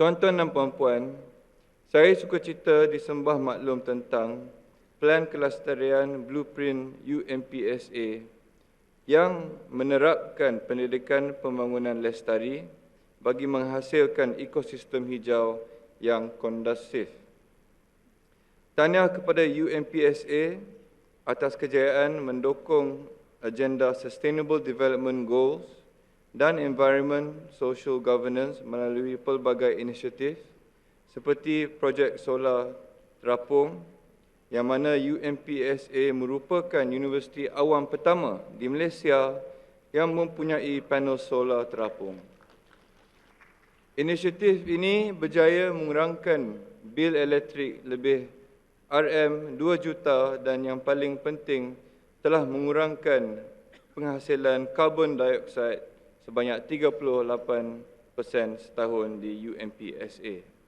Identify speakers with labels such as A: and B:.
A: Tuan-tuan dan puan-puan, saya suka cerita disembah maklum tentang Plan Kelestarian Blueprint UMPSA yang menerapkan pendidikan pembangunan lestari bagi menghasilkan ekosistem hijau yang kondusif. Tahniah kepada UMPSA atas kejayaan mendukung agenda Sustainable Development Goals dan Environment Social Governance melalui pelbagai inisiatif seperti projek solar terapung yang mana UMPSA merupakan universiti awam pertama di Malaysia yang mempunyai panel solar terapung. Inisiatif ini berjaya mengurangkan bil elektrik lebih RM 2 juta dan yang paling penting telah mengurangkan penghasilan karbon dioksida sebanyak 38% setahun di UMPSA.